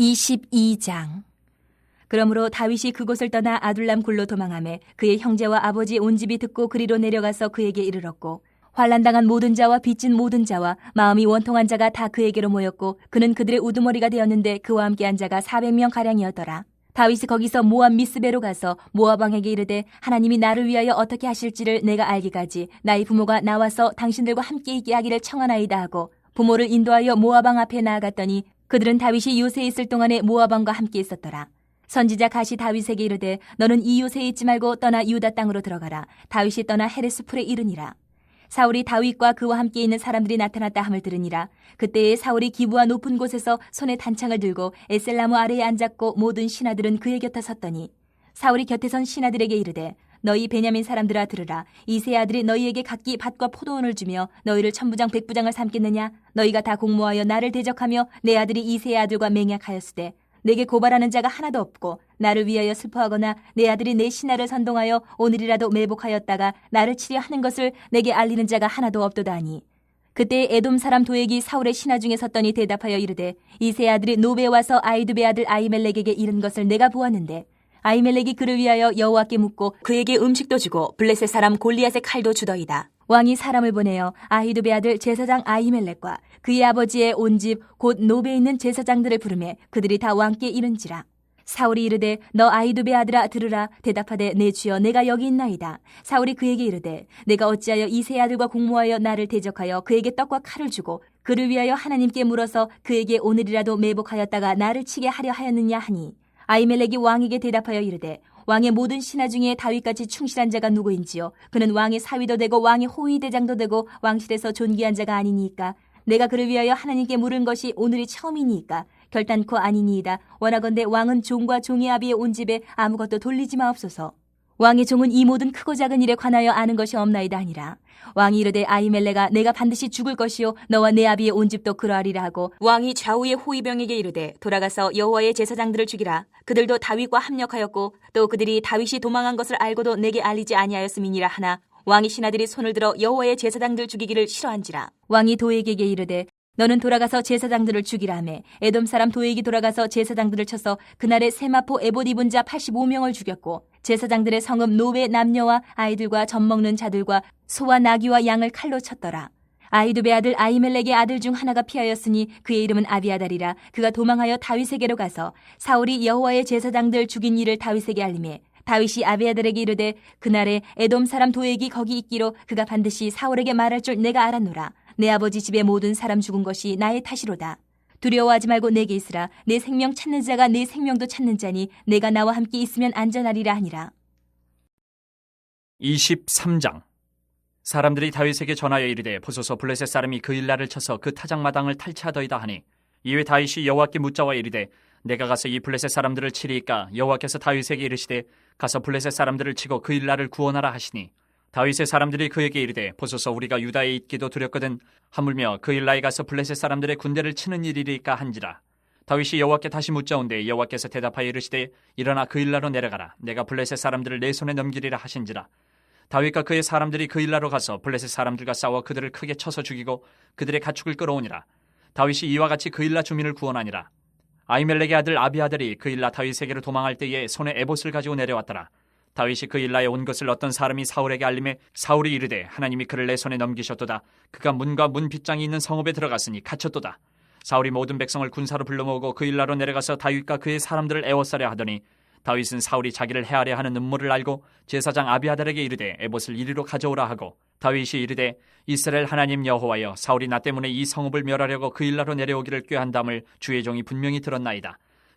22장 그러므로 다윗이 그곳을 떠나 아둘람 굴로 도망하매 그의 형제와 아버지 온 집이 듣고 그리로 내려가서 그에게 이르렀고 환란당한 모든 자와 빚진 모든 자와 마음이 원통한 자가 다 그에게로 모였고 그는 그들의 우두머리가 되었는데 그와 함께한 자가 400명 가량이었더라. 다윗이 거기서 모압 미스베로 가서 모압 왕에게 이르되 하나님이 나를 위하여 어떻게 하실지를 내가 알기까지 나의 부모가 나와서 당신들과 함께 있게 하기를 청하나이다 하고 부모를 인도하여 모압 왕 앞에 나아갔더니 그들은 다윗이 요새에 있을 동안에 모압 왕과 함께 있었더라. 선지자 가시 다윗에게 이르되 너는 이 요새에 있지 말고 떠나 유다 땅으로 들어가라. 다윗이 떠나 헤레스 풀에 이르니라. 사울이 다윗과 그와 함께 있는 사람들이 나타났다 함을 들으니라. 그때에 사울이 기부와 높은 곳에서 손에 단창을 들고 에셀나무 아래에 앉았고 모든 신하들은 그의 곁에 섰더니 사울이 곁에 선 신하들에게 이르되 너희 베냐민 사람들아 들으라. 이세 아들이 너희에게 각기 밭과 포도원을 주며 너희를 천부장 백부장을 삼겠느냐? 너희가 다 공모하여 나를 대적하며 내 아들이 이세 아들과 맹약하였으되 내게 고발하는 자가 하나도 없고 나를 위하여 슬퍼하거나 내 아들이 내 신하를 선동하여 오늘이라도 매복하였다가 나를 치려 하는 것을 내게 알리는 자가 하나도 없도다니. 그때 에돔 사람 도액이 사울의 신하 중에 섰더니 대답하여 이르되 이세 아들이 노베에 와서 아이두베 아들 아이멜렉에게 이른 것을 내가 보았는데 아이멜렉이 그를 위하여 여호와께 묻고 그에게 음식도 주고 블레셋 사람 골리앗의 칼도 주더이다. 왕이 사람을 보내어 아히두베 아들 제사장 아이멜렉과 그의 아버지의 온 집 곧 노베에 있는 제사장들을 부르매 그들이 다 왕께 이른지라. 사울이 이르되 너 아이두베 아들아 들으라 대답하되 내 주여 내가 여기 있나이다. 사울이 그에게 이르되 내가 어찌하여 이세 아들과 공모하여 나를 대적하여 그에게 떡과 칼을 주고 그를 위하여 하나님께 물어서 그에게 오늘이라도 매복하였다가 나를 치게 하려 하였느냐 하니 아이멜렉이 왕에게 대답하여 이르되 왕의 모든 신하 중에 다윗같이 충실한 자가 누구인지요? 그는 왕의 사위도 되고 왕의 호위 대장도 되고 왕실에서 존귀한 자가 아니니까 내가 그를 위하여 하나님께 물은 것이 오늘이 처음이니까 결단코 아니니이다. 원하건대 왕은 종과 종의 아비의 온 집에 아무것도 돌리지 마옵소서 왕의 종은 이 모든 크고 작은 일에 관하여 아는 것이 없나이다 하니라. 왕이 이르되 아이멜레가 내가 반드시 죽을 것이요 너와 내 아비의 온 집도 그러하리라 하고 왕이 좌우의 호위병에게 이르되 돌아가서 여호와의 제사장들을 죽이라. 그들도 다윗과 합력하였고 또 그들이 다윗이 도망한 것을 알고도 내게 알리지 아니하였음이니라 하나 왕이 신하들이 손을 들어 여호와의 제사장들 죽이기를 싫어한지라. 왕이 도에게게 이르되 너는 돌아가서 제사장들을 죽이라매 에돔 사람 도액이 돌아가서 제사장들을 쳐서 그날에 세마포 에봇 입은 자 85명을 죽였고 제사장들의 성읍 노베 남녀와 아이들과 젖 먹는 자들과 소와 나귀와 양을 칼로 쳤더라. 아이두베 아들 아이멜렉의 아들 중 하나가 피하였으니 그의 이름은 아비아달이라 그가 도망하여 다윗에게로 가서 사울이 여호와의 제사장들 죽인 일을 다윗에게 알림해 다윗이 아비아달에게 이르되 그날에 에돔 사람 도액이 거기 있기로 그가 반드시 사울에게 말할 줄 내가 알았노라 내 아버지 집의 모든 사람 죽은 것이 나의 탓이로다. 두려워하지 말고 내게 있으라. 내 생명 찾는 자가 내 생명도 찾는 자니 내가 나와 함께 있으면 안전하리라 하니라. 23장. 사람들이 다윗에게 전하여 이르되 보소서 블레셋 사람이 그 일날을 쳐서 그 타작마당을 탈취하더이다 하니 이에 다윗이 여호와께 묻자와 이르되 내가 가서 이 블레셋 사람들을 치리이까? 여호와께서 다윗에게 이르시되 가서 블레셋 사람들을 치고 그 일날을 구원하라 하시니 다윗의 사람들이 그에게 이르되 보소서 우리가 유다에 있기도 두렵거든 하물며 그 일라에 가서 블레셋 사람들의 군대를 치는 일이리까 한지라. 다윗이 여호와께 다시 묻자온데 여호와께서 대답하여 이르시되 일어나 그 일라로 내려가라. 내가 블레셋 사람들을 내 손에 넘기리라 하신지라. 다윗과 그의 사람들이 그 일라로 가서 블레셋 사람들과 싸워 그들을 크게 쳐서 죽이고 그들의 가축을 끌어오니라. 다윗이 이와 같이 그 일라 주민을 구원하니라. 아이멜렉의 아들 아비아들이 그 일라 다윗에게로 도망할 때에 손에 에봇을 가지고 내려왔더라 다윗이 그 일라에 온 것을 어떤 사람이 사울에게 알림해 사울이 이르되 하나님이 그를 내 손에 넘기셨도다. 그가 문과 문 빗장이 있는 성읍에 들어갔으니 갇혔도다. 사울이 모든 백성을 군사로 불러 모으고 그 일라로 내려가서 다윗과 그의 사람들을 애워싸려 하더니 다윗은 사울이 자기를 해하려 하는 음모를 알고 제사장 아비아달에게 이르되 에봇을 이리로 가져오라 하고 다윗이 이르되 이스라엘 하나님 여호와여 사울이 나 때문에 이 성읍을 멸하려고 그 일라로 내려오기를 꾀한담을 주의 종이 분명히 들었나이다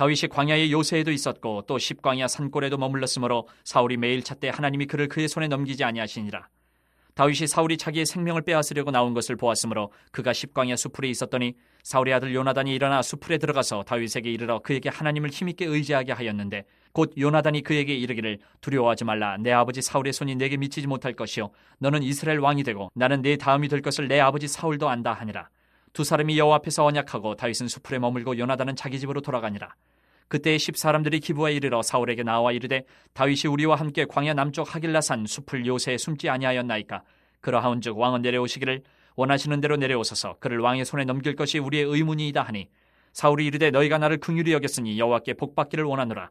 다윗이 광야의 요새에도 있었고 또 십광야 산골에도 머물렀으므로 사울이 매일 찾되 하나님이 그를 그의 손에 넘기지 아니하시니라. 다윗이 사울이 자기의 생명을 빼앗으려고 나온 것을 보았으므로 그가 십광야 수풀에 있었더니 사울의 아들 요나단이 일어나 수풀에 들어가서 다윗에게 이르러 그에게 하나님을 힘있게 의지하게 하였는데 곧 요나단이 그에게 이르기를 두려워하지 말라. 내 아버지 사울의 손이 내게 미치지 못할 것이요. 너는 이스라엘 왕이 되고 나는 내 다음이 될 것을 내 아버지 사울도 안다 하니라 두 사람이 여호와 앞에서 언약하고 다윗은 수풀에 머물고 요나단은 자기 집으로 돌아가니라. 그때 십 사람들이 기부에 이르러 사울에게 나와 이르되 다윗이 우리와 함께 광야 남쪽 하길라산 숲을 요새에 숨지 아니하였나이까? 그러하온즉 왕은 내려오시기를 원하시는 대로 내려오소서. 그를 왕의 손에 넘길 것이 우리의 의문이이다 하니 사울이 이르되 너희가 나를 긍휼히 여겼으니 여호와께 복 받기를 원하노라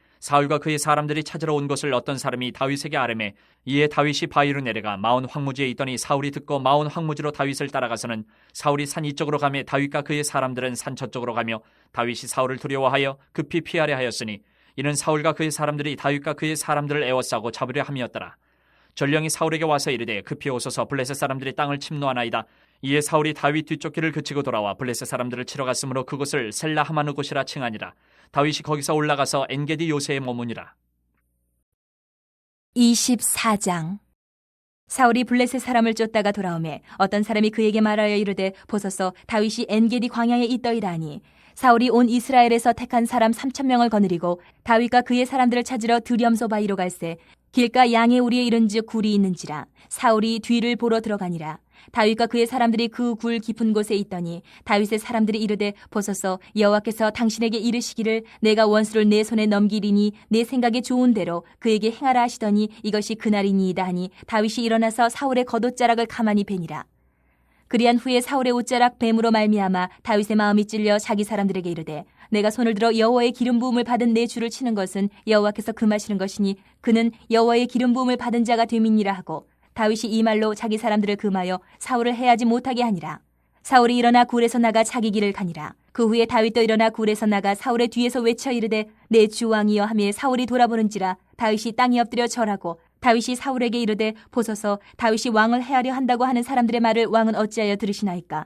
사울과 그의 사람들이 찾으러 온 것을 어떤 사람이 다윗에게 아뢰매 이에 다윗이 바위로 내려가 마온 황무지에 있더니 사울이 듣고 마온 황무지로 다윗을 따라가서는 사울이 산 이쪽으로 가며 다윗과 그의 사람들은 산 저쪽으로 가며 다윗이 사울을 두려워하여 급히 피하려 하였으니 이는 사울과 그의 사람들이 다윗과 그의 사람들을 애워싸고 잡으려 함이었더라. 전령이 사울에게 와서 이르되 급히 오소서. 블레셋 사람들이 땅을 침노하나이다 이에 사울이 다윗 뒤쫓기를 그치고 돌아와 블레셋 사람들을 치러 갔으므로 그곳을 셀라 하마느 곳이라 칭하니라. 다윗이 거기서 올라가서 엔게디 요새에 머무니라. 24장. 사울이 블레셋 사람을 쫓다가 돌아오매 어떤 사람이 그에게 말하여 이르되 보소서 다윗이 엔게디 광야에 있더이다 하니. 사울이 온 이스라엘에서 택한 사람 3천 명을 거느리고 다윗과 그의 사람들을 찾으러 두렴소 바위로 갈새 길가 양의 우리에 이른즉 굴이 있는지라. 사울이 뒤를 보러 들어가니라 다윗과 그의 사람들이 그 굴 깊은 곳에 있더니 다윗의 사람들이 이르되 보소서 여호와께서 당신에게 이르시기를 내가 원수를 내 손에 넘기리니 내 생각에 좋은 대로 그에게 행하라 하시더니 이것이 그날이니이다 하니 다윗이 일어나서 사울의 겉옷자락을 가만히 베니라. 그리한 후에 사울의 옷자락 뱀으로 말미암아 다윗의 마음이 찔려 자기 사람들에게 이르되 내가 손을 들어 여호와의 기름 부음을 받은 내 주를 치는 것은 여호와께서 금하시는 것이니 그는 여호와의 기름 부음을 받은 자가 됨이니라 하고 다윗이 이 말로 자기 사람들을 금하여 사울을 해하지 못하게 하니라. 사울이 일어나 굴에서 나가 자기 길을 가니라. 그 후에 다윗도 일어나 굴에서 나가 사울의 뒤에서 외쳐 이르되 내 주왕이여 하며 사울이 돌아보는지라 다윗이 땅에 엎드려 절하고 다윗이 사울에게 이르되 보소서 다윗이 왕을 해하려 한다고 하는 사람들의 말을 왕은 어찌하여 들으시나이까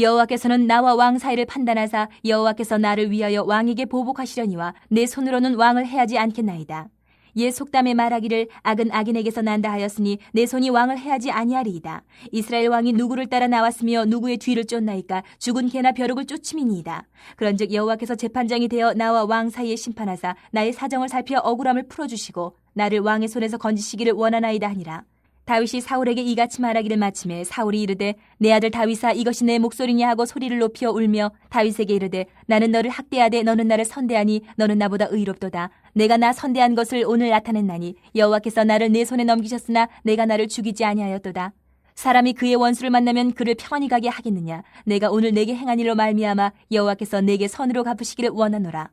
여호와께서는 나와 왕 사이를 판단하사 여호와께서 나를 위하여 왕에게 보복하시려니와 내 손으로는 왕을 해하지 않겠나이다. 옛 속담에 말하기를 악은 악인에게서 난다 하였으니 내 손이 왕을 해하지 아니하리이다. 이스라엘 왕이 누구를 따라 나왔으며 누구의 뒤를 쫓나이까 죽은 개나 벼룩을 쫓음이니이다. 그런즉 여호와께서 재판장이 되어 나와 왕 사이에 심판하사 나의 사정을 살펴 억울함을 풀어주시고 나를 왕의 손에서 건지시기를 원하나이다 하니라. 다윗이 사울에게 이같이 말하기를 마침에 사울이 이르되 내 아들 다윗아 이것이 내 목소리냐 하고 소리를 높여 울며 다윗에게 이르되 나는 너를 학대하되 너는 나를 선대하니 너는 나보다 의롭도다. 내가 나 선대한 것을 오늘 나타냈나니 여호와께서 나를 내 손에 넘기셨으나 내가 나를 죽이지 아니하였도다. 사람이 그의 원수를 만나면 그를 평안히 가게 하겠느냐? 내가 오늘 내게 행한 일로 말미암아 여호와께서 내게 선으로 갚으시기를 원하노라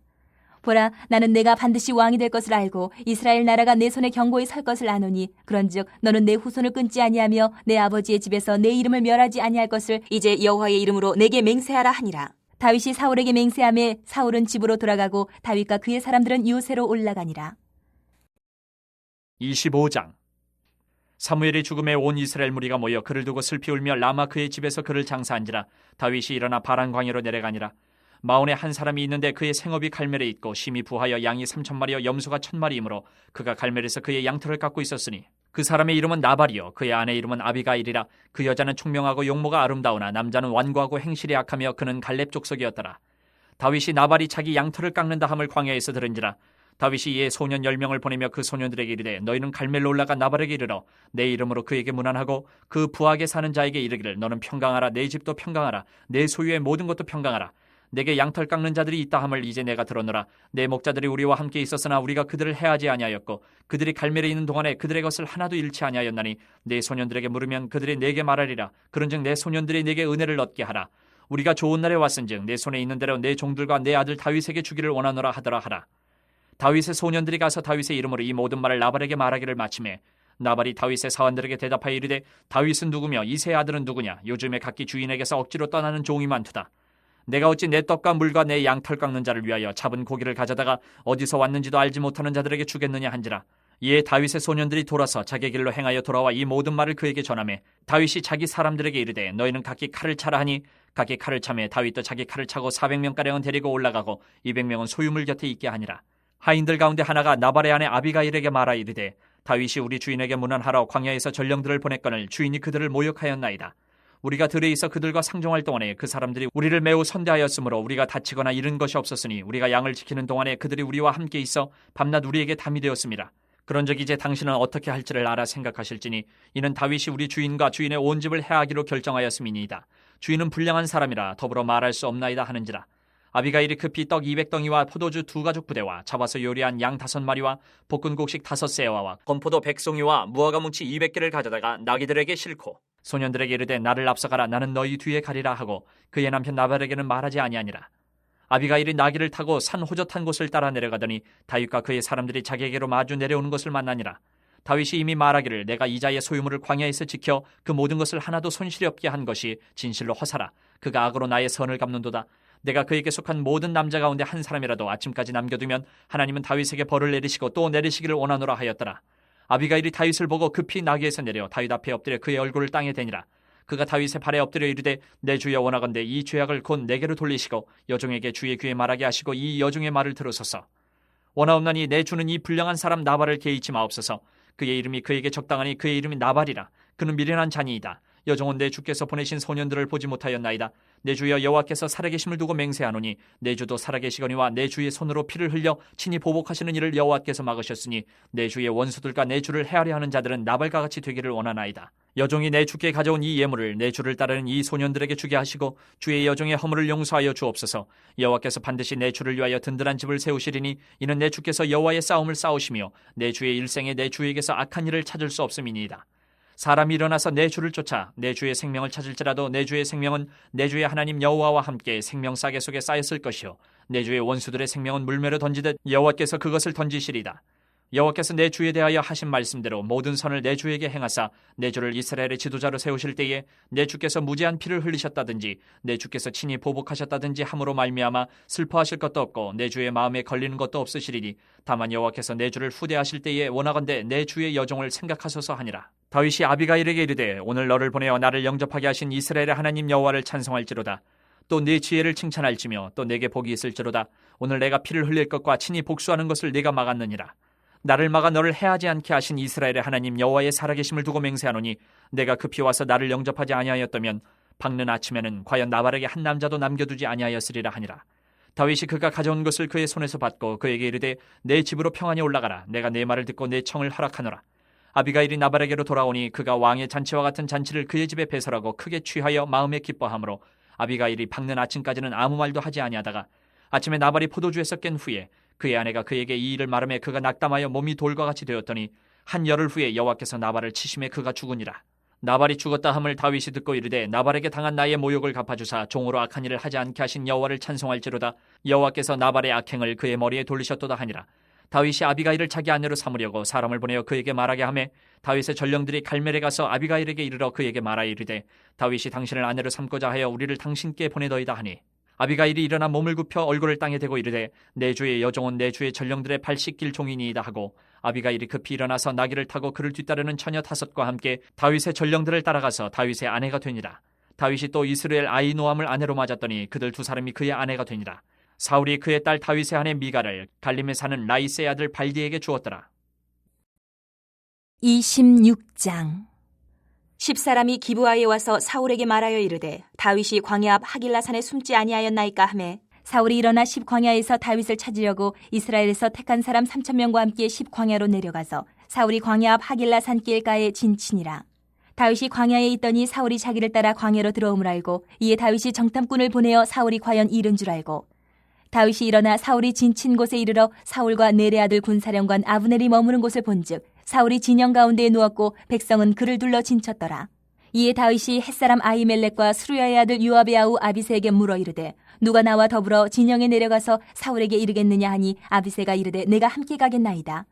보라 나는 내가 반드시 왕이 될 것을 알고 이스라엘 나라가 내 손에 경고히 설 것을 아노니 그런즉 너는 내 후손을 끊지 아니하며 내 아버지의 집에서 내 이름을 멸하지 아니할 것을 이제 여호와의 이름으로 내게 맹세하라 하니라. 다윗이 사울에게 맹세함에 사울은 집으로 돌아가고 다윗과 그의 사람들은 요새로 올라가니라. 25장. 사무엘의 죽음에 온 이스라엘 무리가 모여 그를 두고 슬피 울며 라마 그의 집에서 그를 장사한지라 다윗이 일어나 바란 광야로 내려가니라 마온에 한 사람이 있는데 그의 생업이 갈멜에 있고 심히 부하여 양이 삼천 마리여 염소가 천 마리이므로 그가 갈멜에서 그의 양털을 깎고 있었으니 그 사람의 이름은 나발이요. 그의 아내 이름은 아비가일이라 그 여자는 총명하고 용모가 아름다우나 남자는 완고하고 행실이 악하며 그는 갈렙 족속이었더라. 다윗이 나발이 자기 양털을 깎는다 함을 광야에서 들은지라 다윗이 이에 소년 열 명을 보내며 그 소년들에게 이르되 너희는 갈멜로 올라가 나발에게 이르러 내 이름으로 그에게 문안하고 그 부하게 사는 자에게 이르기를 너는 평강하라. 내 집도 평강하라. 내 소유의 모든 것도 평강하라 내게 양털 깎는 자들이 있다 함을 이제 내가 들었노라. 내 목자들이 우리와 함께 있었으나 우리가 그들을 해하지 아니하였고 그들이 갈멜에 있는 동안에 그들의 것을 하나도 잃지 아니하였나니 내 소년들에게 물으면 그들이 내게 말하리라. 그런즉 내 소년들이 내게 은혜를 얻게 하라. 우리가 좋은 날에 왔은즉 내 손에 있는 대로 내 종들과 내 아들 다윗에게 주기를 원하노라 하더라 하라. 다윗의 소년들이 가서 다윗의 이름으로 이 모든 말을 나발에게 말하기를 마침에 나발이 다윗의 사원들에게 대답하여 이르되 다윗은 누구며 이세 아들은 누구냐? 요즘에 각기 주인에게서 억지로 떠나는 종이 많도다 내가 어찌 내 떡과 물과 내 양털 깎는 자를 위하여 잡은 고기를 가져다가 어디서 왔는지도 알지 못하는 자들에게 주겠느냐 한지라 이에 다윗의 소년들이 돌아서 자기 길로 행하여 돌아와 이 모든 말을 그에게 전하매 다윗이 자기 사람들에게 이르되 너희는 각기 칼을 차라 하니 각기 칼을 차매 다윗도 자기 칼을 차고 400명가량은 데리고 올라가고 200명은 소유물 곁에 있게 하니라 하인들 가운데 하나가 나발의 아내 아비가일에게 말하 이르되 다윗이 우리 주인에게 문안하러 광야에서 전령들을 보냈거늘 주인이 그들을 모욕하였나이다. 우리가 들에 있어 그들과 상종할 동안에 그 사람들이 우리를 매우 선대하였으므로 우리가 다치거나 잃은 것이 없었으니 우리가 양을 지키는 동안에 그들이 우리와 함께 있어 밤낮 우리에게 담이 되었습니다. 그런즉 이제 당신은 어떻게 할지를 알아 생각하실지니 이는 다윗이 우리 주인과 주인의 온 집을 해하기로 결정하였음이니이다. 주인은 불량한 사람이라 더불어 말할 수 없나이다 하는지라. 아비가일이 급히 떡 200덩이와 포도주 두 가죽 부대와 잡아서 요리한 양 다섯 마리와 볶은 곡식 다섯 세와와 건포도 백송이와 무화과 뭉치 200개를 가져다가 나귀들에게 싣고 소년들에게 이르되 나를 앞서가라. 나는 너희 뒤에 가리라 하고 그의 남편 나발에게는 말하지 아니하니라. 아비가일이 나귀를 타고 산 호젓한 곳을 따라 내려가더니 다윗과 그의 사람들이 자기에게로 마주 내려오는 것을 만나니라. 다윗이 이미 말하기를 내가 이자의 소유물을 광야에서 지켜 그 모든 것을 하나도 손실이 없게 한 것이 진실로 허사라. 그가 악으로 나의 선을 갚는도다. 내가 그에게 속한 모든 남자 가운데 한 사람이라도 아침까지 남겨두면 하나님은 다윗에게 벌을 내리시고 또 내리시기를 원하노라 하였더라. 아비가일이 다윗을 보고 급히 나귀에서 내려 다윗 앞에 엎드려 그의 얼굴을 땅에 대니라. 그가 다윗의 발에 엎드려 이르되 내 주여 원하건대 이 죄악을 곧 내게로 돌리시고 여종에게 주의 귀에 말하게 하시고 이 여종의 말을 들으소서. 원하옵나니 내 주는 이 불량한 사람 나발을 개의치 마옵소서. 그의 이름이 그에게 적당하니 그의 이름이 나발이라. 그는 미련한 자니이다. 여종은 내 주께서 보내신 소년들을 보지 못하였나이다. 내 주여 여호와께서 살아계심을 두고 맹세하노니 내 주도 살아계시거니와 내 주의 손으로 피를 흘려 친히 보복하시는 일을 여호와께서 막으셨으니 내 주의 원수들과 내 주를 헤아려 하는 자들은 나발과 같이 되기를 원하나이다. 여종이 내 주께 가져온 이 예물을 내 주를 따르는 이 소년들에게 주게 하시고 주의 여종의 허물을 용서하여 주옵소서. 여호와께서 반드시 내 주를 위하여 든든한 집을 세우시리니 이는 내 주께서 여호와의 싸움을 싸우시며 내 주의 일생에 내 주에게서 악한 일을 찾을 수 없음이니이다. 사람이 일어나서 내 주를 쫓아 내 주의 생명을 찾을지라도 내 주의 생명은 내 주의 하나님 여호와와 함께 생명 싸개 속에 쌓였을 것이요 내 주의 원수들의 생명은 물매로 던지듯 여호와께서 그것을 던지시리다. 여호와께서 내 주에 대하여 하신 말씀대로 모든 선을 내 주에게 행하사 내 주를 이스라엘의 지도자로 세우실 때에 내 주께서 무제한 피를 흘리셨다든지 내 주께서 친히 보복하셨다든지 함으로 말미암아 슬퍼하실 것도 없고 내 주의 마음에 걸리는 것도 없으시리니 다만 여호와께서 내 주를 후대하실 때에 원하건대 내 주의 여종을 생각하소서 하니라. 다윗이 아비가일에게 이르되 오늘 너를 보내어 나를 영접하게 하신 이스라엘의 하나님 여호와를 찬송할지로다. 또네 지혜를 칭찬할지며 또 내게 복이 있을지로다. 오늘 내가 피를 흘릴 것과 친히 복수하는 것을 네가 막았느니라 나를 막아 너를 해하지 않게 하신 이스라엘의 하나님 여호와의 살아계심을 두고 맹세하노니 내가 급히 와서 나를 영접하지 아니하였다면 밝는 아침에는 과연 나발에게 한 남자도 남겨두지 아니하였으리라 하니라. 다윗이 그가 가져온 것을 그의 손에서 받고 그에게 이르되 내 집으로 평안히 올라가라. 내가 내 말을 듣고 내 청을 허락하노라. 아비가일이 나발에게로 돌아오니 그가 왕의 잔치와 같은 잔치를 그의 집에 배설하고 크게 취하여 마음에 기뻐하므로 아비가일이 밝는 아침까지는 아무 말도 하지 아니하다가 아침에 나발이 포도주에서 깬 후에 그의 아내가 그에게 이 일을 말하며 그가 낙담하여 몸이 돌과 같이 되었더니 한 열흘 후에 여호와께서 나발을 치심에 그가 죽으니라. 나발이 죽었다 함을 다윗이 듣고 이르되 나발에게 당한 나의 모욕을 갚아주사 종으로 악한 일을 하지 않게 하신 여호와를 찬송할지로다 여호와께서 나발의 악행을 그의 머리에 돌리셨도다 하니라. 다윗이 아비가일을 자기 아내로 삼으려고 사람을 보내어 그에게 말하게 하매 다윗의 전령들이 갈멜에 가서 아비가일에게 이르러 그에게 말하여 이르되 다윗이 당신을 아내로 삼고자 하여 우리를 당신께 보내더이다 하니 아비가일이 일어나 몸을 굽혀 얼굴을 땅에 대고 이르되 내 주의 여종은 내 주의 전령들의 발 씻길 종이니이다 하고 아비가일이 급히 일어나서 나귀를 타고 그를 뒤따르는 처녀 다섯과 함께 다윗의 전령들을 따라가서 다윗의 아내가 되니라. 다윗이 또 이스라엘 아이노함을 아내로 맞았더니 그들 두 사람이 그의 아내가 되니라. 사울이 그의 딸 다윗의 아내 미가를 갈림에 사는 라이스의 아들 발디에게 주었더라. 26장 십사람이 기브아에 와서 사울에게 말하여 이르되 다윗이 광야 앞 하길라 산에 숨지 아니하였나이까 하매 사울이 일어나 십광야에서 다윗을 찾으려고 이스라엘에서 택한 사람 3천 명과 함께 십광야로 내려가서 사울이 광야 앞 하길라 산길가에 진친이라. 다윗이 광야에 있더니 사울이 자기를 따라 광야로 들어옴을 알고 이에 다윗이 정탐꾼을 보내어 사울이 과연 잃은 줄 알고 다윗이 일어나 사울이 진친 곳에 이르러 사울과 네레 아들 군사령관 아브넬이 머무는 곳을 본즉 사울이 진영 가운데에 누웠고 백성은 그를 둘러 진쳤더라. 이에 다윗이 햇사람 아이멜렉과 수루야의 아들 유압의 아우 아비세에게 물어 이르되 누가 나와 더불어 진영에 내려가서 사울에게 이르겠느냐 하니 아비세가 이르되 내가 함께 가겠나이다.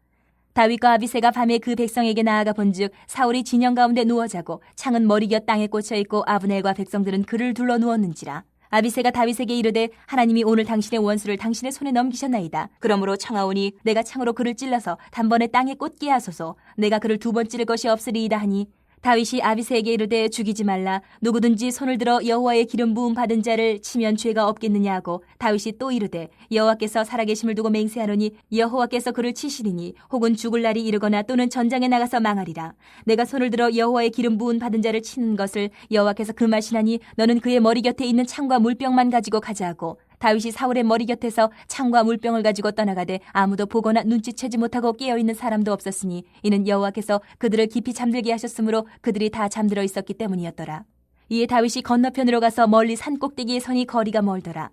다윗과 아비세가 밤에 그 백성에게 나아가 본즉 사울이 진영 가운데 누워 자고 창은 머리곁 땅에 꽂혀 있고 아브넬과 백성들은 그를 둘러 누웠는지라. 아비세가 다윗에게 이르되 하나님이 오늘 당신의 원수를 당신의 손에 넘기셨나이다. 그러므로 청하오니 내가 창으로 그를 찔러서 단번에 땅에 꽂게 하소서. 내가 그를 두 번 찌를 것이 없으리이다 하니 다윗이 아비세에게 이르되 죽이지 말라. 누구든지 손을 들어 여호와의 기름 부음 받은 자를 치면 죄가 없겠느냐 하고 다윗이 또 이르되 여호와께서 살아계심을 두고 맹세하노니 여호와께서 그를 치시리니 혹은 죽을 날이 이르거나 또는 전장에 나가서 망하리라. 내가 손을 들어 여호와의 기름 부음 받은 자를 치는 것을 여호와께서 금하시나니 너는 그의 머리 곁에 있는 창과 물병만 가지고 가자 하고 다윗이 사울의 머리 곁에서 창과 물병을 가지고 떠나가되 아무도 보거나 눈치채지 못하고 깨어 있는 사람도 없었으니 이는 여호와께서 그들을 깊이 잠들게 하셨으므로 그들이 다 잠들어 있었기 때문이었더라. 이에 다윗이 건너편으로 가서 멀리 산 꼭대기에 서니 거리가 멀더라.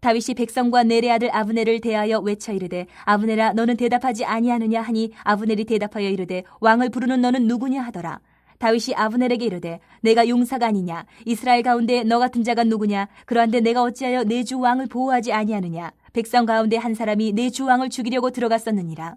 다윗이 백성과 네레 아들 아브넬을 대하여 외쳐 이르되 아브넬아 너는 대답하지 아니하느냐 하니 아브넬이 대답하여 이르되 왕을 부르는 너는 누구냐 하더라. 다윗이 아브넬에게 이르되 내가 용사가 아니냐? 이스라엘 가운데 너 같은 자가 누구냐? 그러한데 내가 어찌하여 내 주 왕을 보호하지 아니하느냐? 백성 가운데 한 사람이 내 주 왕을 죽이려고 들어갔었느니라.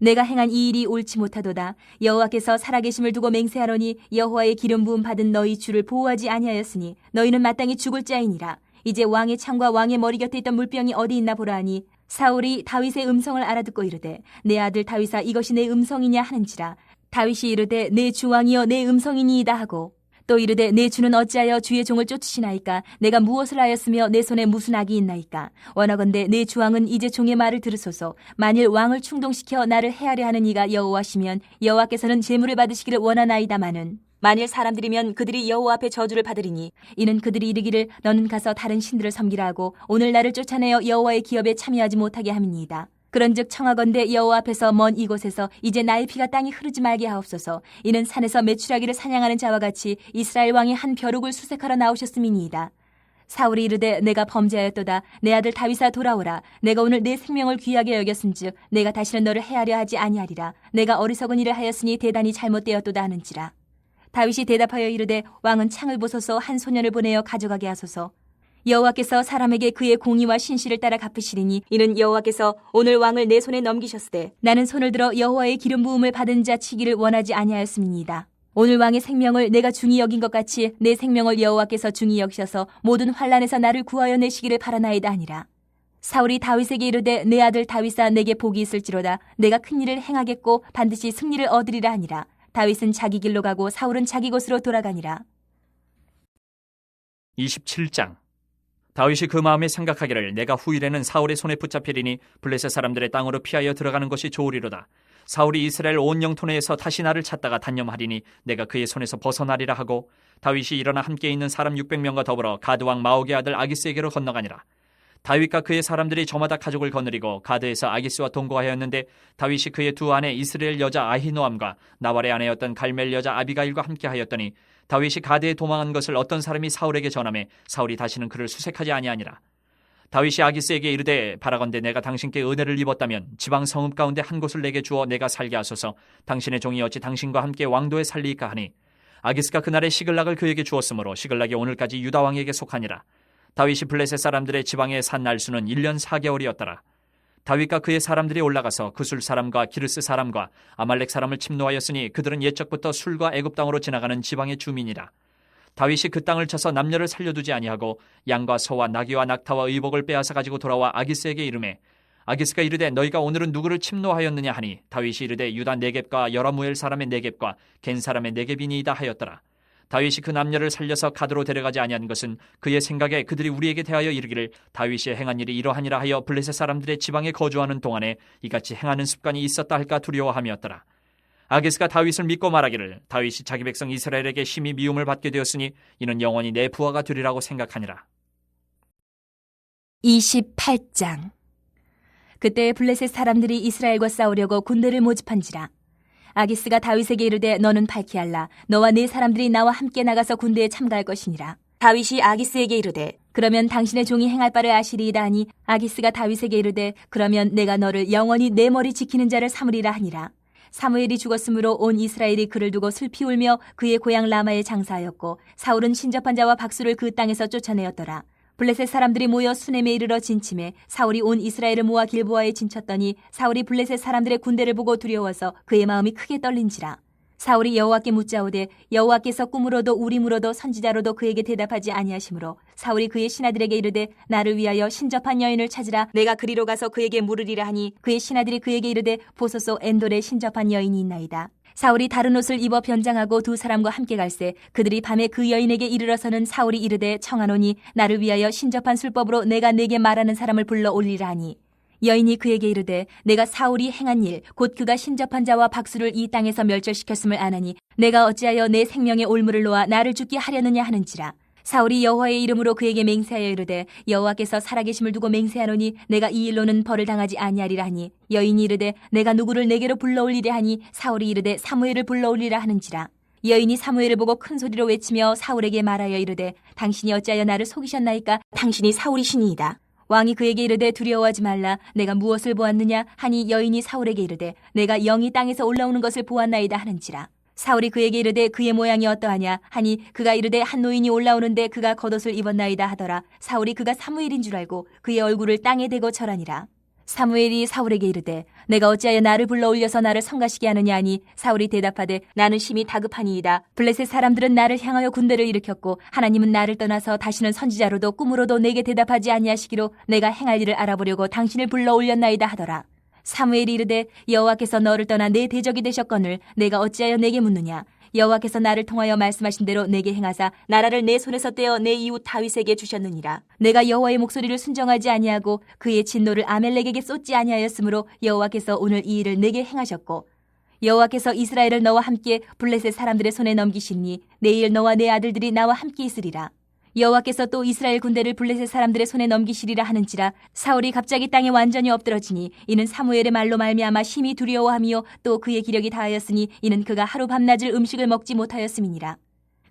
내가 행한 이 일이 옳지 못하도다. 여호와께서 살아계심을 두고 맹세하노니 여호와의 기름 부음 받은 너희 주를 보호하지 아니하였으니 너희는 마땅히 죽을 자이니라. 이제 왕의 창과 왕의 머리 곁에 있던 물병이 어디 있나 보라 하니 사울이 다윗의 음성을 알아듣고 이르되 내 아들 다윗아 이것이 내 음성이냐 하는지라 다윗이 이르되 내 주왕이여 내 음성이니이다 하고 또 이르되 내 주는 어찌하여 주의 종을 쫓으시나이까? 내가 무엇을 하였으며 내 손에 무슨 악이 있나이까? 원하건대 내 주왕은 이제 종의 말을 들으소서. 만일 왕을 충동시켜 나를 해하려 하는 이가 여호와시면 여호와께서는 재물을 받으시기를 원하나이다마는 만일 사람들이면 그들이 여호와 앞에 저주를 받으리니 이는 그들이 이르기를 너는 가서 다른 신들을 섬기라 하고 오늘 나를 쫓아내어 여호와의 기업에 참여하지 못하게 함이니이다. 그런즉 청하건대 여호와 앞에서 먼 이곳에서 이제 나의 피가 땅에 흐르지 말게 하옵소서. 이는 산에서 메추라기를 사냥하는 자와 같이 이스라엘 왕이 한 벼룩을 수색하러 나오셨음이니이다. 사울이 이르되 내가 범죄하였도다. 내 아들 다윗아 돌아오라. 내가 오늘 내 생명을 귀하게 여겼은즉 내가 다시는 너를 해하려 하지 아니하리라. 내가 어리석은 일을 하였으니 대단히 잘못되었도다 하는지라. 다윗이 대답하여 이르되 왕은 창을 보소서 한 소년을 보내어 가져가게 하소서. 여호와께서 사람에게 그의 공의와 신실을 따라 갚으시리니 이는 여호와께서 오늘 왕을 내 손에 넘기셨으되 나는 손을 들어 여호와의 기름 부음을 받은 자 치기를 원하지 아니하였음이니이다. 오늘 왕의 생명을 내가 중히 여긴 것 같이 내 생명을 여호와께서 중히 여기셔서 모든 환란에서 나를 구하여 내시기를 바라나이다 아니라. 사울이 다윗에게 이르되 내 아들 다윗아 내게 복이 있을지로다. 내가 큰 일을 행하겠고 반드시 승리를 얻으리라 하니라. 다윗은 자기 길로 가고 사울은 자기 곳으로 돌아가니라. 27장 다윗이 그 마음에 생각하기를 내가 후일에는 사울의 손에 붙잡히리니 블레셋 사람들의 땅으로 피하여 들어가는 것이 좋으리로다. 사울이 이스라엘 온 영토 내에서 다시 나를 찾다가 단념하리니 내가 그의 손에서 벗어나리라 하고 다윗이 일어나 함께 있는 사람 600명과 더불어 가드 왕 마옥의 아들 아기스에게로 건너가니라. 다윗과 그의 사람들이 저마다 가족을 거느리고 가드에서 아기스와 동거하였는데 다윗이 그의 두 아내 이스라엘 여자 아히노암과 나발의 아내였던 갈멜 여자 아비가일과 함께하였더니 다윗이 가드에 도망한 것을 어떤 사람이 사울에게 전함해 사울이 다시는 그를 수색하지 아니하니라. 다윗이 아기스에게 이르되 바라건대 내가 당신께 은혜를 입었다면 지방 성읍 가운데 한 곳을 내게 주어 내가 살게 하소서 당신의 종이 어찌 당신과 함께 왕도에 살리이까 하니 아기스가 그날의 시글락을 그에게 주었으므로 시글락이 오늘까지 유다 왕에게 속하니라. 다윗이 블레셋 사람들의 지방에 산 날수는 1년 4개월이었더라. 다윗과 그의 사람들이 올라가서 구술 사람과 기르스 사람과 아말렉 사람을 침노하였으니 그들은 옛적부터 술과 애굽 땅으로 지나가는 지방의 주민이라. 다윗이 그 땅을 쳐서 남녀를 살려두지 아니하고 양과 소와 나귀와 낙타와 의복을 빼앗아 가지고 돌아와 아기스에게 이르매 아기스가 이르되 너희가 오늘은 누구를 침노하였느냐 하니 다윗이 이르되 유다 네겝과 여라무엘 사람의 네겝과 겐 사람의 네겝이니이다 하였더라. 다윗이 그 남녀를 살려서 가드로 데려가지 아니한 것은 그의 생각에 그들이 우리에게 대하여 이르기를 다윗이 행한 일이 이러하니라 하여 블레셋 사람들의 지방에 거주하는 동안에 이같이 행하는 습관이 있었다 할까 두려워함이었더라. 아기스가 다윗을 믿고 말하기를 다윗이 자기 백성 이스라엘에게 심히 미움을 받게 되었으니 이는 영원히 내 부하가 되리라고 생각하니라. 28장 그때 블레셋 사람들이 이스라엘과 싸우려고 군대를 모집한지라 아기스가 다윗에게 이르되 너는 발키알라. 너와 네 사람들이 나와 함께 나가서 군대에 참가할 것이니라. 다윗이 아기스에게 이르되 그러면 당신의 종이 행할 바를 아시리이다 하니 아기스가 다윗에게 이르되 그러면 내가 너를 영원히 내 머리 지키는 자를 삼으리라 하니라. 사무엘이 죽었으므로 온 이스라엘이 그를 두고 슬피 울며 그의 고향 라마에 장사하였고 사울은 신접한 자와 박수를 그 땅에서 쫓아내었더라 블레셋 사람들이 모여 수넴에 이르러 진침해 사울이 온 이스라엘을 모아 길보아에 진쳤더니 사울이 블레셋 사람들의 군대를 보고 두려워서 그의 마음이 크게 떨린지라. 사울이 여호와께 묻자오되 여호와께서 꿈으로도 우림으로도 선지자로도 그에게 대답하지 아니하시므로 사울이 그의 신하들에게 이르되 나를 위하여 신접한 여인을 찾으라. 내가 그리로 가서 그에게 물으리라 하니 그의 신하들이 그에게 이르되 보소서 엔돌에 신접한 여인이 있나이다 사울이 다른 옷을 입어 변장하고 두 사람과 함께 갈새 그들이 밤에 그 여인에게 이르러서는 사울이 이르되 청하노니 나를 위하여 신접한 술법으로 내가 내게 말하는 사람을 불러 올리라 하니. 여인이 그에게 이르되 내가 사울이 행한 일 곧 그가 신접한 자와 박수를 이 땅에서 멸절시켰음을 아나니 내가 어찌하여 내 생명의 올무를 놓아 나를 죽게 하려느냐 하는지라 사울이 여호와의 이름으로 그에게 맹세하여 이르되 여호와께서 살아계심을 두고 맹세하노니 내가 이 일로는 벌을 당하지 아니하리라 하니 여인이 이르되 내가 누구를 내게로 불러올리려 하니 사울이 이르되 사무엘을 불러올리라 하는지라. 여인이 사무엘을 보고 큰 소리로 외치며 사울에게 말하여 이르되 당신이 어찌하여 나를 속이셨나이까? 당신이 사울이시니이다. 왕이 그에게 이르되 두려워하지 말라. 내가 무엇을 보았느냐? 하니 여인이 사울에게 이르되 내가 영이 땅에서 올라오는 것을 보았나이다 하는지라 사울이 그에게 이르되 그의 모양이 어떠하냐? 하니 그가 이르되 한 노인이 올라오는데 그가 겉옷을 입었나이다 하더라. 사울이 그가 사무엘인 줄 알고 그의 얼굴을 땅에 대고 절하니라. 사무엘이 사울에게 이르되 내가 어찌하여 나를 불러 올려서 나를 성가시게 하느냐 하니 사울이 대답하되 나는 심히 다급하니이다. 블레셋 사람들은 나를 향하여 군대를 일으켰고 하나님은 나를 떠나서 다시는 선지자로도 꿈으로도 내게 대답하지 아니하시기로 내가 행할 일을 알아보려고 당신을 불러 올렸나이다 하더라 사무엘이 이르되 여호와께서 너를 떠나 내 대적이 되셨거늘 내가 어찌하여 내게 묻느냐? 여호와께서 나를 통하여 말씀하신 대로 내게 행하사 나라를 내 손에서 떼어 내 이웃 다윗에게 주셨느니라. 내가 여호와의 목소리를 순정하지 아니하고 그의 진노를 아멜렉에게 쏟지 아니하였으므로 여호와께서 오늘 이 일을 내게 행하셨고 여호와께서 이스라엘을 너와 함께 블레셋 사람들의 손에 넘기시니 내일 너와 내 아들들이 나와 함께 있으리라 여호와께서 또 이스라엘 군대를 블레셋 사람들의 손에 넘기시리라 하는지라 사울이 갑자기 땅에 완전히 엎드러지니 이는 사무엘의 말로 말미암아 심히 두려워함이요 또 그의 기력이 다하였으니 이는 그가 하루 밤낮을 음식을 먹지 못하였음이니라.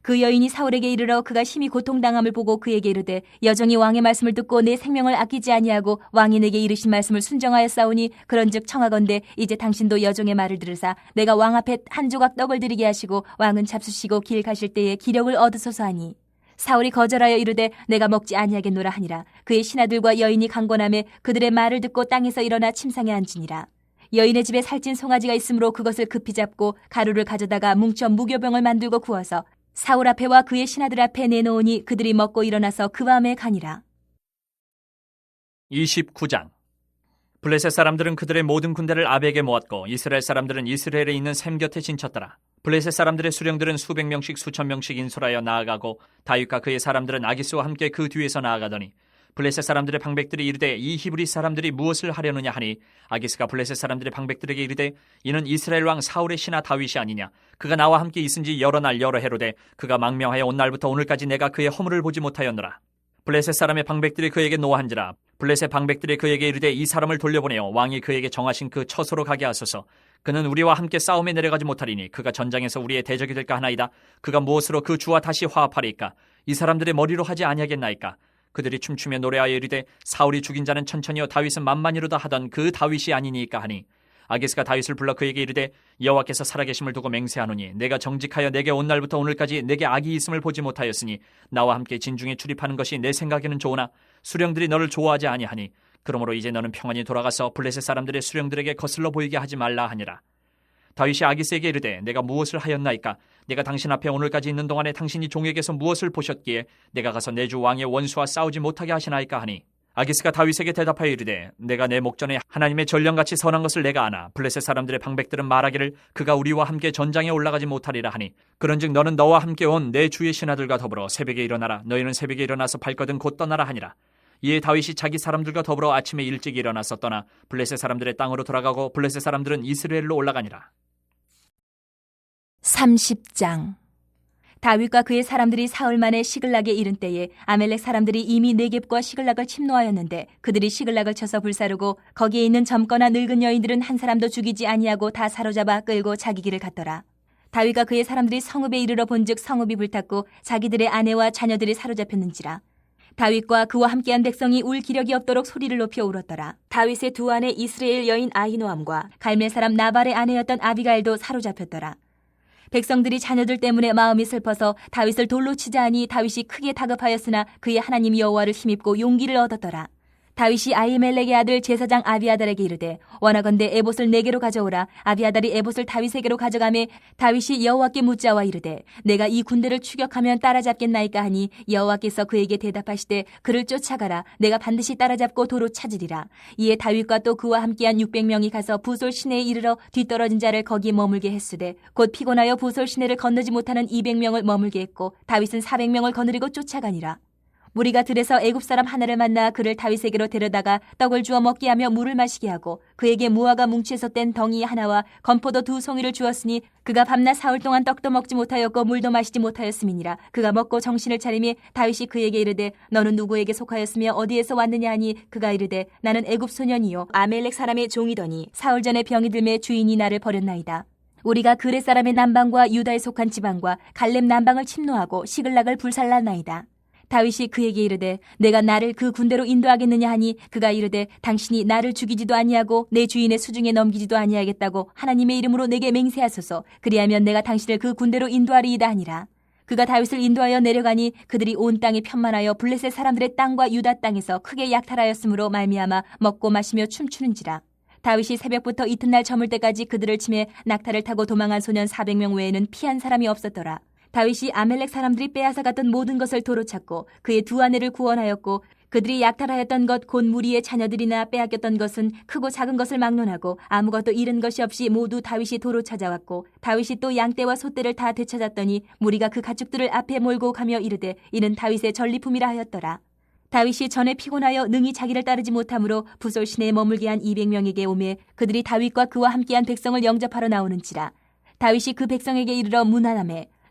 그 여인이 사울에게 이르러 그가 심히 고통당함을 보고 그에게 이르되 여정이 왕의 말씀을 듣고 내 생명을 아끼지 아니하고 왕이 내게 이르신 말씀을 순정하였사오니 그런즉 청하건대 이제 당신도 여종의 말을 들으사 내가 왕 앞에 한 조각 떡을 드리게 하시고 왕은 잡수시고 길 가실 때에 기력을 얻으소서 하니 사울이 거절하여 이르되 내가 먹지 아니하겠노라 하니라. 그의 신하들과 여인이 강권함에 그들의 말을 듣고 땅에서 일어나 침상에 앉으니라. 여인의 집에 살찐 송아지가 있으므로 그것을 급히 잡고 가루를 가져다가 뭉쳐 무교병을 만들고 구워서 사울 앞에와 그의 신하들 앞에 내놓으니 그들이 먹고 일어나서 그 밤에 가니라. 29장. 블레셋 사람들은 그들의 모든 군대를 아벡에 모았고 이스라엘 사람들은 이스라엘에 있는 샘 곁에 진쳤더라. 블레셋 사람들의 수령들은 수백 명씩 수천 명씩 인솔하여 나아가고 다윗과 그의 사람들은 아기스와 함께 그 뒤에서 나아가더니 블레셋 사람들의 방백들이 이르되 이 히브리 사람들이 무엇을 하려느냐 하니 아기스가 블레셋 사람들의 방백들에게 이르되 이는 이스라엘 왕 사울의 신하 다윗이 아니냐? 그가 나와 함께 있은지 여러 날 여러 해로되 그가 망명하여 온 날부터 오늘까지 내가 그의 허물을 보지 못하였노라. 블레셋 사람의 방백들이 그에게 노한지라 블레셋 방백들이 그에게 이르되 이 사람을 돌려보내어 왕이 그에게 정하신 그 처소로 가게 하소서. 그는 우리와 함께 싸움에 내려가지 못하리니 그가 전장에서 우리의 대적이 될까 하나이다. 그가 무엇으로 그 주와 다시 화합하리까? 이 사람들의 머리로 하지 아니하겠나이까? 그들이 춤추며 노래하여 이르되 사울이 죽인 자는 천천히요 다윗은 만만히로다 하던 그 다윗이 아니니까 하니. 아기스가 다윗을 불러 그에게 이르되 여호와께서 살아계심을 두고 맹세하노니 내가 정직하여 내게 온 날부터 오늘까지 내게 악이 있음을 보지 못하였으니 나와 함께 진중에 출입하는 것이 내 생각에는 좋으나 수령들이 너를 좋아하지 아니하니 그러므로 이제 너는 평안히 돌아가서 블레셋 사람들의 수령들에게 거슬러 보이게 하지 말라 하니라. 다윗이 아기스에게 이르되 내가 무엇을 하였나이까? 내가 당신 앞에 오늘까지 있는 동안에 당신이 종에게서 무엇을 보셨기에 내가 가서 내 주 왕의 원수와 싸우지 못하게 하시나이까 하니? 아기스가 다윗에게 대답하여 이르되 내가 내 목전에 하나님의 전령같이 선한 것을 내가 아나 블레셋 사람들의 방백들은 말하기를 그가 우리와 함께 전장에 올라가지 못하리라 하니 그런즉 너는 너와 함께 온 내 주의 신하들과 더불어 새벽에 일어나라. 너희는 새벽에 일어나서 발거든 곧 떠나라 하니라 이에 다윗이 자기 사람들과 더불어 아침에 일찍 일어나서 떠나 블레셋 사람들의 땅으로 돌아가고 블레셋 사람들은 이스라엘로 올라가니라 30장 다윗과 그의 사람들이 사흘 만에 시글락에 이른 때에 아멜렉 사람들이 이미 네겝과 시글락을 침노하였는데 그들이 시글락을 쳐서 불사르고 거기에 있는 젊거나 늙은 여인들은 한 사람도 죽이지 아니하고 다 사로잡아 끌고 자기 길을 갔더라. 다윗과 그의 사람들이 성읍에 이르러 본즉 성읍이 불탔고 자기들의 아내와 자녀들이 사로잡혔는지라. 다윗과 그와 함께한 백성이 울 기력이 없도록 소리를 높여 울었더라. 다윗의 두 아내 이스라엘 여인 아히노암과 갈멜 사람 나발의 아내였던 아비가일도 사로잡혔더라. 백성들이 자녀들 때문에 마음이 슬퍼서 다윗을 돌로 치자 하니 다윗이 크게 다급하였으나 그의 하나님 여호와를 힘입고 용기를 얻었더라. 다윗이 아이멜렉의 아들 제사장 아비아달에게 이르되 원하건대 에봇을 내게로 가져오라. 아비아달이 에봇을 다윗에게로 가져가매 다윗이 여호와께 묻자와 이르되 내가 이 군대를 추격하면 따라잡겠나이까 하니 여호와께서 그에게 대답하시되 그를 쫓아가라. 내가 반드시 따라잡고 도로 찾으리라. 이에 다윗과 또 그와 함께한 600명이 가서 부솔 시내에 이르러 뒤떨어진 자를 거기 머물게 했으되 곧 피곤하여 부솔 시내를 건너지 못하는 200명을 머물게 했고 다윗은 400명을 거느리고 쫓아가니라 무리가 들에서 애굽 사람 하나를 만나 그를 다윗에게로 데려다가 떡을 주어 먹게 하며 물을 마시게 하고 그에게 무화과 뭉치에서 뗀 덩이 하나와 건포도 두 송이를 주었으니 그가 밤낮 사흘 동안 떡도 먹지 못하였고 물도 마시지 못하였음이니라 그가 먹고 정신을 차리며 다윗이 그에게 이르되 너는 누구에게 속하였으며 어디에서 왔느냐 하니 그가 이르되 나는 애굽 소년이요 아멜렉 사람의 종이더니 사흘 전에 병이 들매 주인이 나를 버렸나이다 우리가 그레 사람의 남방과 유다에 속한 지방과 갈렙 남방을 침노하고 시글락을 불살랐나이다. 다윗이 그에게 이르되 내가 나를 그 군대로 인도하겠느냐 하니 그가 이르되 당신이 나를 죽이지도 아니하고 내 주인의 수중에 넘기지도 아니하겠다고 하나님의 이름으로 내게 맹세하소서. 그리하면 내가 당신을 그 군대로 인도하리이다 하니라. 그가 다윗을 인도하여 내려가니 그들이 온 땅에 편만하여 블레셋 사람들의 땅과 유다 땅에서 크게 약탈하였으므로 말미암아 먹고 마시며 춤추는지라. 다윗이 새벽부터 이튿날 저물 때까지 그들을 치매 낙타를 타고 도망한 소년 400명 외에는 피한 사람이 없었더라. 다윗이 아멜렉 사람들이 빼앗아 갔던 모든 것을 도로 찾고 그의 두 아내를 구원하였고 그들이 약탈하였던 것 곧 무리의 자녀들이나 빼앗겼던 것은 크고 작은 것을 막론하고 아무것도 잃은 것이 없이 모두 다윗이 도로 찾아왔고 다윗이 또 양떼와 소떼를 다 되찾았더니 무리가 그 가축들을 앞에 몰고 가며 이르되 이는 다윗의 전리품이라 하였더라. 다윗이 전에 피곤하여 능히 자기를 따르지 못하므로 부솔 시내에 머물게 한 200명에게 오매 그들이 다윗과 그와 함께한 백성을 영접하러 나오는지라 다윗이 그 백성에게 이르러 문안함에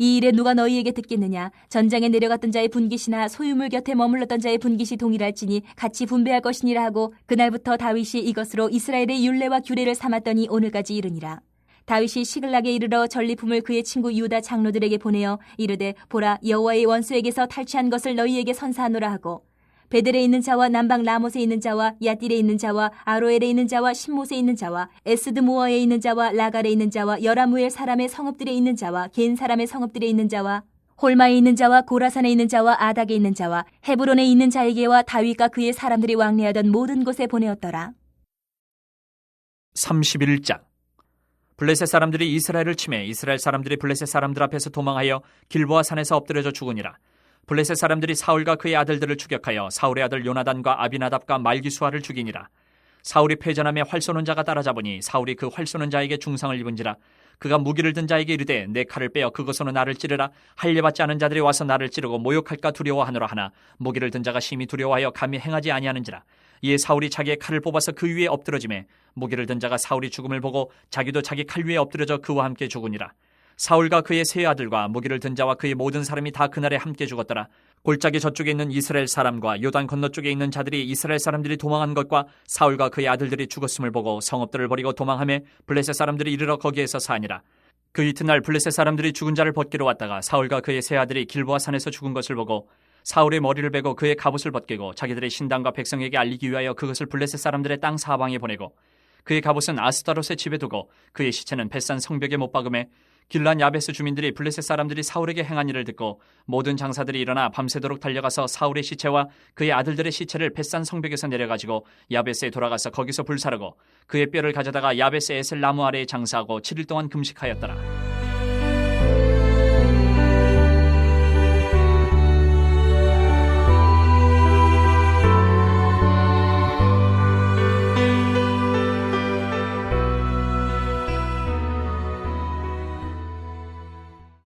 이 일에 누가 너희에게 듣겠느냐? 전장에 내려갔던 자의 분깃이나 소유물 곁에 머물렀던 자의 분깃이 동일할지니 같이 분배할 것이니라 하고 그날부터 다윗이 이것으로 이스라엘의 율례와 규례를 삼았더니 오늘까지 이르니라. 다윗이 시글락에 이르러 전리품을 그의 친구 유다 장로들에게 보내어 이르되 보라 여호와의 원수에게서 탈취한 것을 너희에게 선사하노라 하고 베델에 있는 자와 남방 라못에 있는 자와 야딜에 있는 자와 아로엘에 있는 자와 신못에 있는 자와 에스드모어에 있는 자와 라갈에 있는 자와 여라무엘 사람의 성읍들에 있는 자와 겐 사람의 성읍들에 있는 자와 홀마에 있는 자와 고라산에 있는 자와 아닥에 있는 자와 헤브론에 있는 자에게와 다윗과 그의 사람들이 왕래하던 모든 곳에 보내었더라. 31장 블레셋 사람들이 이스라엘을 침해 이스라엘 사람들이 블레셋 사람들 앞에서 도망하여 길보아 산에서 엎드려져 죽으니라. 블레셋 사람들이 사울과 그의 아들들을 추격하여 사울의 아들 요나단과 아비나답과 말기수아를 죽이니라. 사울이 패전함에 활 쏘는 자가 따라잡으니 사울이 그 활 쏘는 자에게 중상을 입은지라. 그가 무기를 든 자에게 이르되 내 칼을 빼어 그것으로 나를 찌르라. 할례 받지 않은 자들이 와서 나를 찌르고 모욕할까 두려워하노라 하나 무기를 든 자가 심히 두려워하여 감히 행하지 아니하는지라. 이에 사울이 자기의 칼을 뽑아서 그 위에 엎드러짐에 무기를 든 자가 사울이 죽음을 보고 자기도 자기 칼 위에 엎드려져 그와 함께 죽으니라 사울과 그의 세 아들과 무기를 든 자와 그의 모든 사람이 다 그날에 함께 죽었더라. 골짜기 저쪽에 있는 이스라엘 사람과 요단 건너쪽에 있는 자들이 이스라엘 사람들이 도망한 것과 사울과 그의 아들들이 죽었음을 보고 성읍들을 버리고 도망함에 블레셋 사람들이 이르러 거기에서 사니라. 그 이튿날 블레셋 사람들이 죽은 자를 벗기러 왔다가 사울과 그의 세 아들이 길보아 산에서 죽은 것을 보고 사울의 머리를 베고 그의 갑옷을 벗기고 자기들의 신당과 백성에게 알리기 위하여 그것을 블레셋 사람들의 땅 사방에 보내고 그의 갑옷은 아스타롯의 집에 두고 그의 시체는 벳산 성벽에 못 박음에 길란 야베스 주민들이 블레셋 사람들이 사울에게 행한 일을 듣고 모든 장사들이 일어나 밤새도록 달려가서 사울의 시체와 그의 아들들의 시체를 벳산 성벽에서 내려가지고 야베스에 돌아가서 거기서 불사르고 그의 뼈를 가져다가 야베스 에셀 나무 아래에 장사하고 7일 동안 금식하였더라.